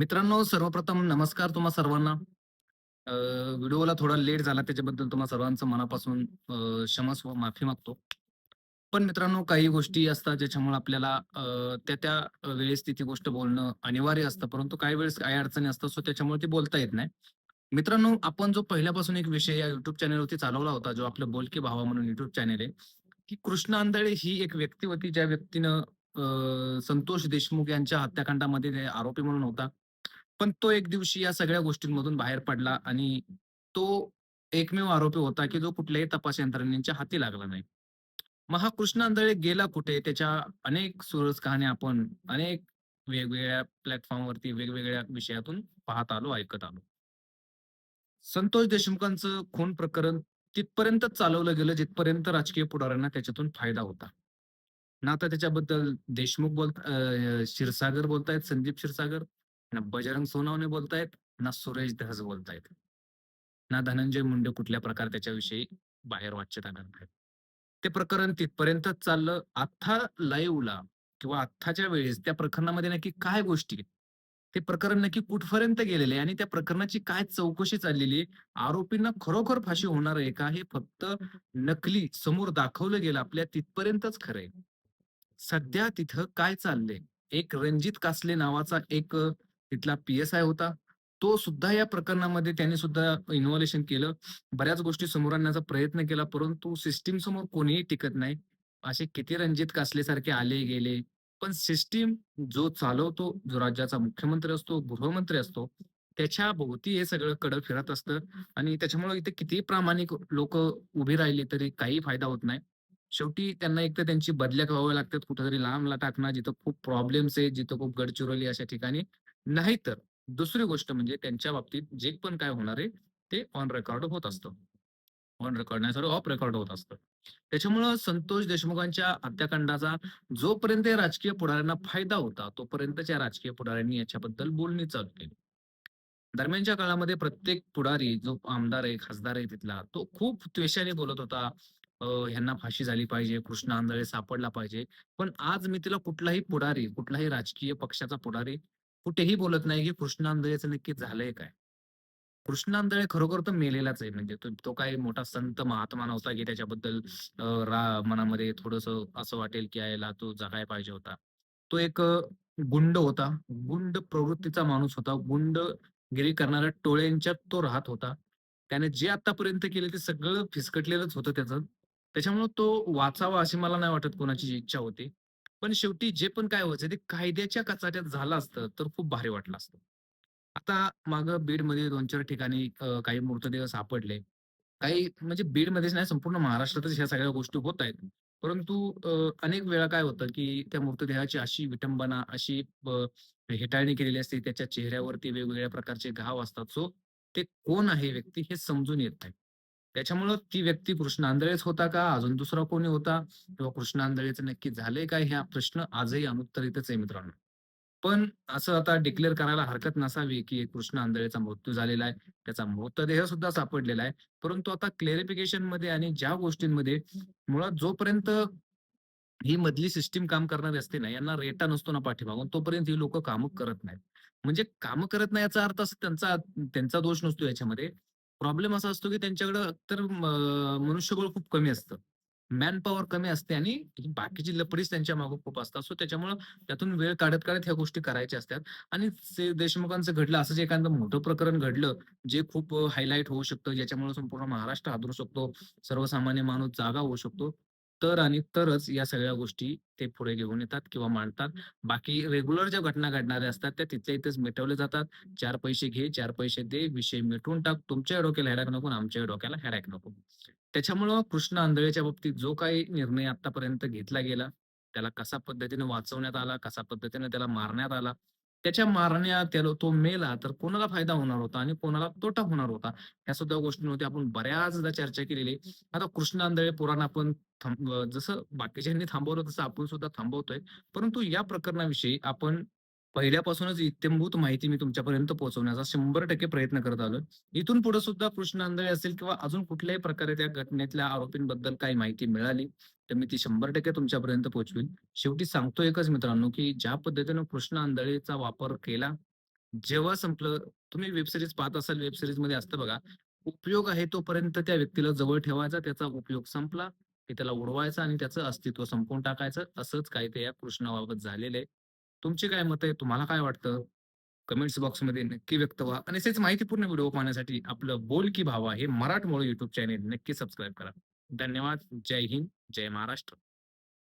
मित्रांनो, सर्वप्रथम नमस्कार तुम्हा सर्वांना. व्हिडिओला थोडा लेट झाला त्याच्याबद्दल तुम्हा सर्वांचं मनापासून क्षमा क्षमस्व माफी मागतो. पण मित्रांनो, काही गोष्टी असतात ज्याच्यामुळे आपल्याला त्या-त्या वेळेस ती गोष्ट बोलणं अनिवार्य असतं. परंतु काही वेळेस काही अडचणी असतात, सो त्याच्यामुळे ती बोलता येत नाही. मित्रांनो, आपण जो पहिल्यापासून एक विषय या युट्यूब चॅनलवरती चालवला होता, जो आपलं बोलके भावा म्हणून युट्यूब चॅनल आहे, की कृष्ण आंधळे ही एक व्यक्ती होती, ज्या व्यक्तीनं अ, संतोष देशमुख यांच्या हत्याकांडामध्ये आरोपी म्हणून होता. पण तो एक दिवशी या सगळ्या गोष्टींमधून बाहेर पडला आणि तो एकमेव आरोपी होता, की जो कुठल्याही तपास यंत्रणेच्या हाती लागला नाही. मग हा कृष्ण आंधळे गेला कुठे? त्याच्या अनेक सुरस कहाण्या आपण अनेक वेगवेगळ्या प्लॅटफॉर्मवरती वेगवेगळ्या विषयातून पाहत आलो, ऐकत आलो. संतोष देशमुखांचं खून प्रकरण तिथपर्यंतच चालवलं गेलं, जिथपर्यंत राजकीय पुढाऱ्यांना त्याच्यातून फायदा होता. ना आता त्याच्याबद्दल देशमुख बोलत अ, क्षीरसागर बोलतायत, संदीप क्षीरसागर, ना बजरंग सोनवणे बोलतायत, ना सुरेश धस बोलतायत. ना धनंजय मुंडे कुठल्या प्रकारे त्याच्याविषयी बाहेर वाच्यता करतायत. ते प्रकरण तिथपर्यंतच चाललं. आत्ता लाईव्हला किंवा आत्ताच्या वेळेस त्या प्रकरणामध्ये नक्की काय गोष्टी ते प्रकरण नक्की कुठपर्यंत गेलेले आणि त्या प्रकरणाची काय चौकशी चाललेली आहे? आरोपींना खरोखर फाशी होणार आहे का? हे फक्त नकली समोर दाखवलं गेलं आपल्या तिथपर्यंतच खरं सध्या तिथं काय चाललंय? एक रणजित कासले नावाचा एक तिथला पी-एस-आय होता. तो सुद्धा या प्रकरणामध्ये त्यांनी सुद्धा इन्व्हॉल्युशन केलं. बऱ्याच गोष्टी समोर आणण्याचा प्रयत्न केला, परंतु सिस्टीम समोर कोणीही टिकत नाही. असे किती रणजित कासलेसारखे आले गेले. पण सिस्टीम जो चालवतो, जो राज्याचा मुख्यमंत्री असतो, गृहमंत्री असतो, त्याच्या भोवती हे सगळं कडं फिरत असतं आणि त्याच्यामुळे इथे कितीही प्रामाणिक लोक उभी राहिली तरी काही फायदा होत नाही. शेवटी त्यांना एकतर त्यांची बदल्या व्हाव्या लागतात कुठेतरी लांब टाकणं जिथं खूप प्रॉब्लेम्स आहे, जिथं खूप गडचिरोली अशा ठिकाणी. नाहीतर दुसरी गोष्ट म्हणजे त्यांच्या बाबतीत जे पण काय होणार आहे, ते ऑन रेकॉर्ड होत असतं. ऑन रेकॉर्ड नाही सॉरी ऑफ रेकॉर्ड होत असतं. त्याच्यामुळं संतोष देशमुखांच्या हत्याकांडाचा जोपर्यंत या राजकीय पुढाऱ्यांना फायदा होता, तोपर्यंतच्या राजकीय पुढाऱ्यांनी याच्याबद्दल बोलणी चालू केली. दरम्यानच्या काळामध्ये प्रत्येक पुढारी जो आमदार आहे, खासदार आहे तिथला, तो खूप त्वेषाने बोलत होता. ह्यांना फाशी झाली पाहिजे, कृष्ण आंधळे सापडला पाहिजे. पण आज मी तिला कुठलाही पुढारी, कुठलाही राजकीय पक्षाचा पुढारी कुठेही बोलत नाही, की कृष्णांदळेचं नक्की झालंय काय? कृष्णांदळे खरोखर तर मेलेलाच आहे. म्हणजे तो काही मोठा संत महात्मा नव्हता, की त्याच्याबद्दल रा मनामध्ये थोडस असं वाटेल, की याला तो जगायला पाहिजे होता. तो एक गुंड होता. गुंड प्रवृत्तीचा माणूस होता. गुंडगिरी करणाऱ्या टोळ्यांच्यात तो राहत होता. त्याने जे आतापर्यंत केले ते सगळं फिसकटलेलंच होतं त्याचं. त्याच्यामुळे तो वाचावा अशी मला नाही वाटत कोणाची इच्छा होती. पण शेवटी जे पण काय व्हायचं ते कायद्याच्या कचाट्यात झालं असतं, तर खूप भारी वाटलं असतं. आता मागं बीडमध्ये 2-4 ठिकाणी काही मृतदेह सापडले. काही म्हणजे बीडमध्येच नाही संपूर्ण महाराष्ट्रातच ह्या सगळ्या गोष्टी होत आहेत. परंतु अनेक वेळा काय होतं, की त्या मृतदेहाची अशी विटंबना, अशी हेटाळणी केलेली असते. त्याच्या चेहऱ्यावरती वेगवेगळ्या प्रकारचे घाव असतात. सो ते कोण आहे व्यक्ती हे समजून येत नाही. त्याच्यामुळं ती व्यक्ती कृष्ण आंधळेच होता का? अजून दुसरा कोणी होता? किंवा कृष्ण आंधळेचं नक्की झालंय काय? हा प्रश्न आजही अनुत्तरितच आहे मित्रांनो. पण असं आता डिक्लेअर करायला हरकत नसावी, की कृष्ण आंधळेचा मृत्यू झालेला आहे. त्याचा मृतदेह सुद्धा सापडलेला आहे. परंतु आता क्लेरिफिकेशनमध्ये आणि ज्या गोष्टींमध्ये मुळात जोपर्यंत ही मधली सिस्टीम काम करणारी असते ना, यांना रेटा नसतो ना पाठीमागून, तोपर्यंत ही लोक कामं करत नाहीत. म्हणजे काम करत नाही याचा अर्थ असं त्यांचा त्यांचा दोष नसतो याच्यामध्ये. प्रॉब्लेम असा असतो, की त्यांच्याकडं तर मनुष्यबळ खूप कमी असतं. मॅन पॉवर कमी असते आणि बाकीची लपडीच त्यांच्या मागे खूप असतात. सो त्याच्यामुळं त्यातून वेळ काढत-काढत ह्या गोष्टी करायच्या असतात आणि देशमुखांचं घडलं असं जे एखादं मोठं प्रकरण घडलं, जे खूप हायलाईट होऊ शकतं, ज्याच्यामुळे संपूर्ण महाराष्ट्र हादरू शकतो, सर्वसामान्य माणूस जागा होऊ शकतो. तर आणि तरच या सगळ्या गोष्टी ते पुढे घेऊन येतात किंवा मांडतात. बाकी रेग्युलर ज्या घटना घडणाऱ्या असतात, त्या तिथल्या इथेच मिटवल्या जातात. 4 पैसे घे, 4 पैसे दे, विषय मिटवून टाक. तुमच्या डोक्याला हेडाक नको आमच्या डोक्याला हेडाक नको. त्याच्यामुळं कृष्ण आंधळेच्या बाबतीत जो काही निर्णय आत्तापर्यंत घेतला गेला, त्याला कशा पद्धतीने वाचवण्यात आला, कशा पद्धतीने त्याला मारण्यात आला. त्याच्या मारण्यात त्याला तो मेला तर कोणाला फायदा होणार होता आणि कोणाला तोटा होणार होता. ह्या सुद्धा गोष्टी नव्हत्या आपण बऱ्याचदा चर्चा केलेली आहे. आता कृष्ण आंधळे पुराण आपण थांब जसं बाकीच्यांनी थांबवलं तसं आपण सुद्धा थांबवतोय. परंतु या प्रकरणाविषयी आपण पहिल्यापासूनच इत्थंभूत माहिती मी तुमच्यापर्यंत पोहोचवण्याचा 100% प्रयत्न करत आलो इथून पुढे सुद्धा कृष्ण आंधळे असेल किंवा अजून कुठल्याही प्रकारे त्या घटनेतल्या आरोपींबद्दल काही माहिती मिळाली, तर मी ती 100% तुमच्यापर्यंत पोहोचवेल शेवटी सांगतो एकच मित्रांनो, की ज्या पद्धतीनं कृष्ण आंधळेचा वापर केला, जेव्हा संपलं तुम्ही वेबसिरीज पाहत असाल वेबसिरीजमध्ये असतं बघा उपयोग आहे तोपर्यंत त्या व्यक्तीला जवळ ठेवायचा त्याचा उपयोग संपला की त्याला उडवायचा आणि त्याचं अस्तित्व संपवून टाकायचं असंच काही ते या कृष्णाबाबत झालेलं आहे. तुमची काय मत आहे तुम्हाला काय वाटतं? कमेंट्स बॉक्समध्ये नक्की व्यक्त व्हा. आणि असेच माहितीपूर्ण व्हिडिओ पाहण्यासाठी आपलं बोल की भावा हे मराठमोळं युट्यूब चॅनेल नक्की सबस्क्राईब करा. धन्यवाद. जय हिंद. जय महाराष्ट्र.